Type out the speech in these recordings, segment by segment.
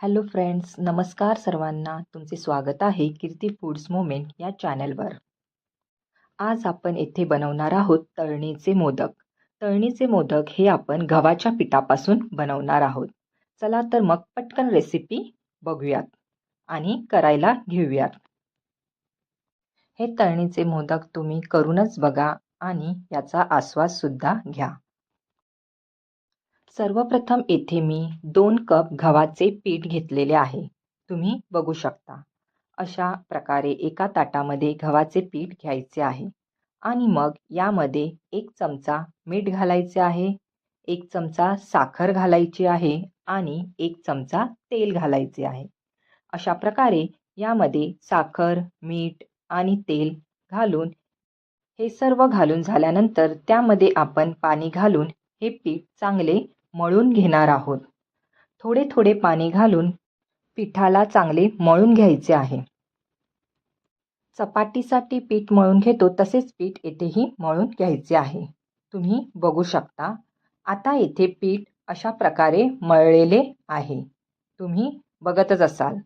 Hello friends नमस्कार सर्वांना. तुमचे स्वागत आहे कीर्ती फूड्स मोमेंट या चॅनलवर आज आपण येथे बनवणार आहोत तळणीचे मोदक. तळणीचे मोदक हे आपण गव्हाच्या पिठापासून बनवणार आहोत. चला तर मग पटकन रेसिपी बघूयात आणि करायला घेऊयात. हे तळणीचे मोदक तुम्ही करूनच बघा आणि याचा आस्वादसुद्धा घ्या. सर्वप्रथम येथे मी दोन कप गव्हाचे पीठ घेतलेले आहे. तुम्ही बघू शकता. अशा प्रकारे एका ताटामध्ये गव्हाचे पीठ घ्यायचे आहे. आणि मग यामध्ये एक चमचा मीठ घालायचे आहे एक चमचा साखर घालायची आहे आणि एक चमचा तेल घालायचे आहे. अशा प्रकारे यामध्ये साखर मीठ आणि तेल घालून हे सर्व घालून झाल्यानंतर त्यामध्ये आपण पाणी घालून हे पीठ चांगले मळून घेणार आहोत. थोडे थोडे पाणी घालून पिठाला चांगले मळून घ्यायचे आहे. चपातीसाठी पीठ मळून घेतो तसेच पीठ येथेही मळून घ्यायचे आहे. तुम्ही बघू शकता आता येथे पीठ अशा प्रकारे मळलेले आहे. तुम्ही बघतच असाल.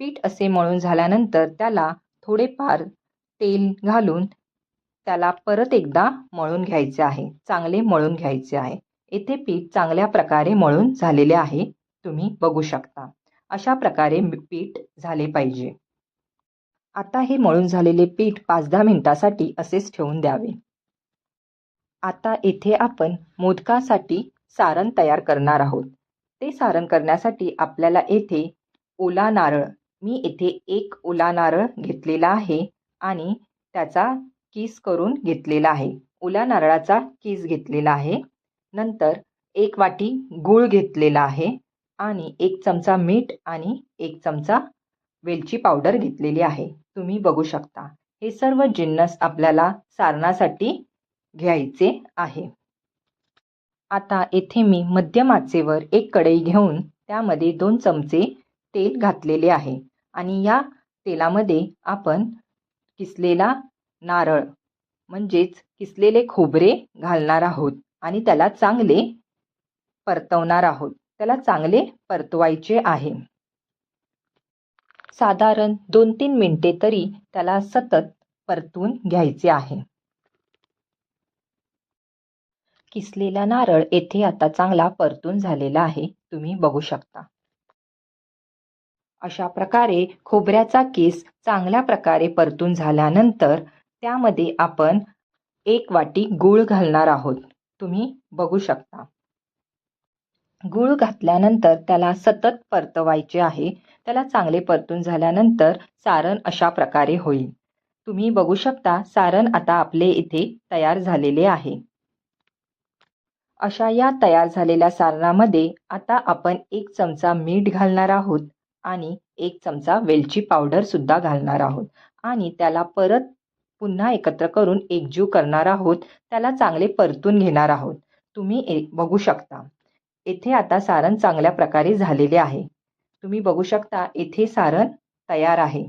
पीठ असे मळून झाल्यानंतर त्याला थोडेफार तेल घालून त्याला परत एकदा मळून घ्यायचे आहे. चांगले मळून घ्यायचे आहे. येथे पीठ चांगल्या प्रकारे मळून झालेले आहे. तुम्ही बघू शकता. अशा प्रकारे पीठ झाले पाहिजे. आता हे मळून झालेले पीठ पाच दहा मिनिटासाठी असेच ठेवून द्यावे. आता येथे आपण मोदकासाठी सारण तयार करणार आहोत. ते सारण करण्यासाठी आपल्याला येथे ओला नारळ मी येथे एक ओला नारळ घेतलेला आहे आणि त्याचा किस करून घेतलेला आहे. ओला नारळाचा किस घेतलेला आहे. नंतर एक वाटी गूळ घेतलेला आहे आणि एक चमचा मीठ आणि एक चमचा वेलची पावडर घेतलेली आहे. तुम्ही बघू शकता. हे सर्व जिन्नस आपल्याला सारणासाठी घ्यायचे आहे. आता येथे मी मध्यम आचेवर एक कढई घेऊन त्यामध्ये दोन चमचे तेल घातलेले आहे आणि या तेलामध्ये आपण किसलेला नारळ म्हणजेच किसलेले खोबरे घालणार आहोत. आणि त्याला चांगले परतवणार आहोत. त्याला चांगले परतवायचे आहे. साधारण दोन तीन मिनटे तरी त्याला सतत परतून घ्यायचे आहे. किसलेला नारळ येथे आता चांगला परतून झालेला आहे. तुम्ही बघू शकता. अशा प्रकारे खोबऱ्याचा केस चांगल्या प्रकारे परतून झाल्यानंतर त्यामध्ये आपण एक वाटी गूळ घालणार आहोत. तुम्ही बघू शकता. गूळ घातल्यानंतर त्याला सतत परतवायचे आहे. त्याला चांगले परतून झाल्यानंतर सारण अशा प्रकारे होईल. तुम्ही बघू शकता सारण आता आपले इथे तयार झालेले आहे. अशा या तयार झालेल्या सारणामध्ये आता आपण एक चमचा मीठ घालणार आहोत आणि एक चमचा वेलची पावडर सुद्धा घालणार आहोत. आणि त्याला परत पुन्हा एकत्र करून एकजीव करणार आहोत त्याला चांगले परतून घेणार आहोत. तुम्ही बघू शकता. येथे आता सारण चांगल्या प्रकारे झालेले आहे. तुम्ही बघू शकता येथे सारण तयार आहे.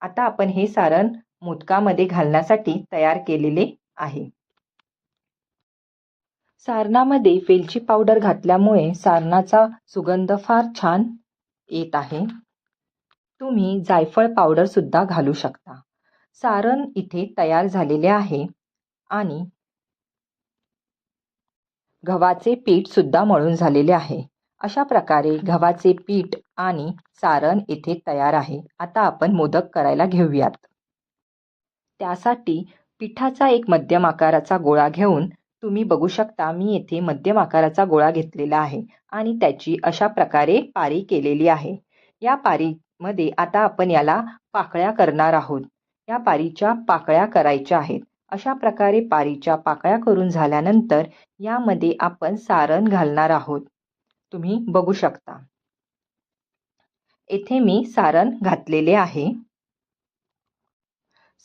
आता आपण हे सारण मोदकामध्ये घालण्यासाठी तयार केलेले आहे. सारणामध्ये वेलची पावडर घातल्यामुळे सारणाचा सुगंध फार छान येत आहे. तुम्ही जायफळ पावडर सुद्धा घालू शकता. सारण इथे तयार झालेले आहे. आणि गव्हाचे पीठ सुद्धा मळून झालेले आहे. अशा प्रकारे गव्हाचे पीठ आणि सारण इथे तयार आहे. आता आपण मोदक करायला घेऊयात. त्यासाठी पिठाचा एक मध्यम आकाराचा गोळा घेऊन तुम्ही बघू शकता मी येथे मध्यम आकाराचा गोळा घेतलेला आहे आणि त्याची अशा प्रकारे पारी केलेली आहे. या पारीमध्ये आता आपण याला पाकळ्या करणार आहोत. या पारीच्या पाकळ्या करायच्या आहेत. अशा प्रकारे पारीच्या पाकळ्या करून झाल्यानंतर यामध्ये आपण सारण घालणार आहोत. तुम्ही बघू शकता. येथे मी सारण घातलेले आहे.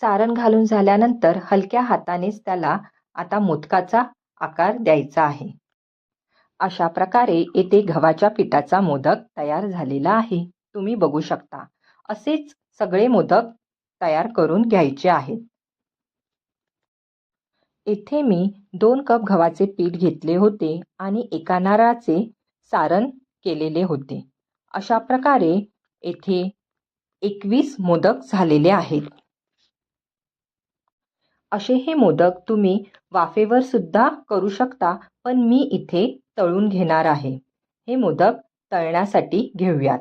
सारण घालून झाल्यानंतर हलक्या हातानेच त्याला आता मोदकाचा आकार द्यायचा आहे. अशा प्रकारे येथे गव्हाच्या पिठाचा मोदक तयार झालेला आहे. तुम्ही बघू शकता. असेच सगळे मोदक तयार करून घ्यायचे आहेत. येथे मी दोन कप गव्हाचे पीठ घेतले होते आणि एका नारळाचे सारण केलेले होते. अशा प्रकारे येथे एकवीस मोदक झालेले आहेत. असे हे मोदक तुम्ही वाफेवर सुद्धा करू शकता पण मी इथे तळून घेणार आहे. हे मोदक तळण्यासाठी घेऊयात.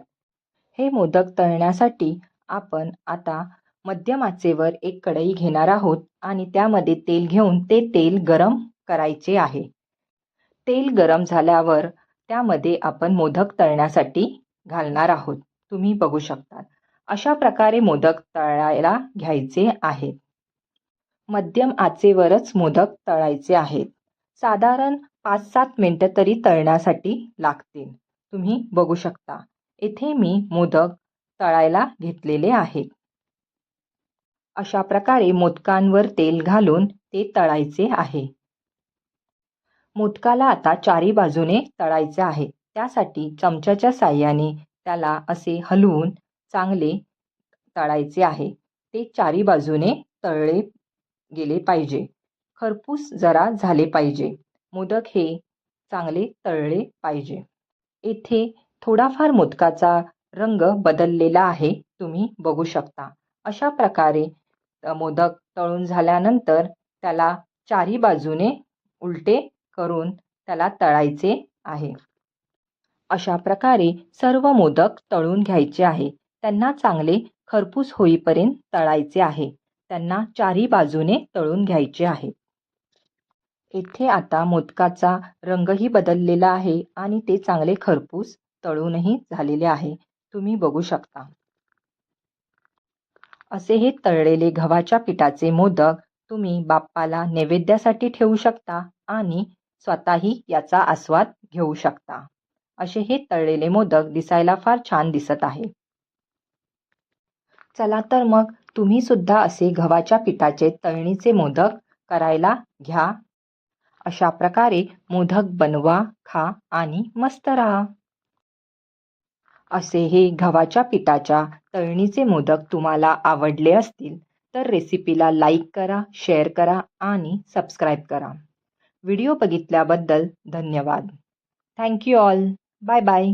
हे मोदक तळण्यासाठी आपण आता मध्यम आचेवर एक कढई घेणार आहोत आणि त्यामध्ये तेल घेऊन ते तेल गरम करायचे आहे. तेल गरम झाल्यावर त्यामध्ये आपण मोदक तळण्यासाठी घालणार आहोत. तुम्ही बघू शकता. अशा प्रकारे मोदक तळायला घ्यायचे आहेत. मध्यम आचेवरच मोदक तळायचे आहेत. साधारण पाच सात मिनटं तरी तळण्यासाठी लागतील. तुम्ही बघू शकता. येथे मी मोदक तळायला घेतलेले आहेत. अशा प्रकारे मोदकांवर तेल घालून ते तळायचे आहे. मोदकाला आता चारी बाजूने तळायचे आहे. त्यासाठी चमच्याच्या साह्याने त्याला असे हलवून चांगले तळायचे आहे. ते चारी बाजूने तळले गेले पाहिजे. खरपूस जरा झाले पाहिजे. मोदक हे चांगले तळले पाहिजे. येथे थोडाफार मोदकाचा रंग बदललेला आहे. तुम्ही बघू शकता. अशा प्रकारे मोदक तळून झाल्यानंतर त्याला चारी बाजूने उलटे करून त्याला तळायचे आहे. अशा प्रकारे सर्व मोदक तळून घ्यायचे आहे. त्यांना चांगले खरपूस होईपर्यंत तळायचे आहे. त्यांना चारी बाजूने तळून घ्यायचे आहे. येथे आता मोदकाचा रंगही बदललेला आहे आणि ते चांगले खरपूस तळूनही झालेले आहे. तुम्ही बघू शकता. असे हे तळलेले गव्हाच्या पिठाचे मोदक तुम्ही बाप्पाला नैवेद्यासाठी ठेवू शकता आणि स्वतःही याचा आस्वाद घेऊ शकता. असे हे तळलेले मोदक दिसायला फार छान दिसत आहे. चला तर मग तुम्ही सुद्धा असे गव्हाच्या पिठाचे तळणीचे मोदक करायला घ्या. अशा प्रकारे मोदक बनवा खा आणि मस्त राहा. असे हे गव्हाच्या पिठाच्या तळणीचे मोदक तुम्हाला आवडले असतील तर रेसिपीला लाईक करा शेअर करा आणि सबस्क्राईब करा. व्हिडिओ बघितल्याबद्दल धन्यवाद. Thank you all. Bye bye.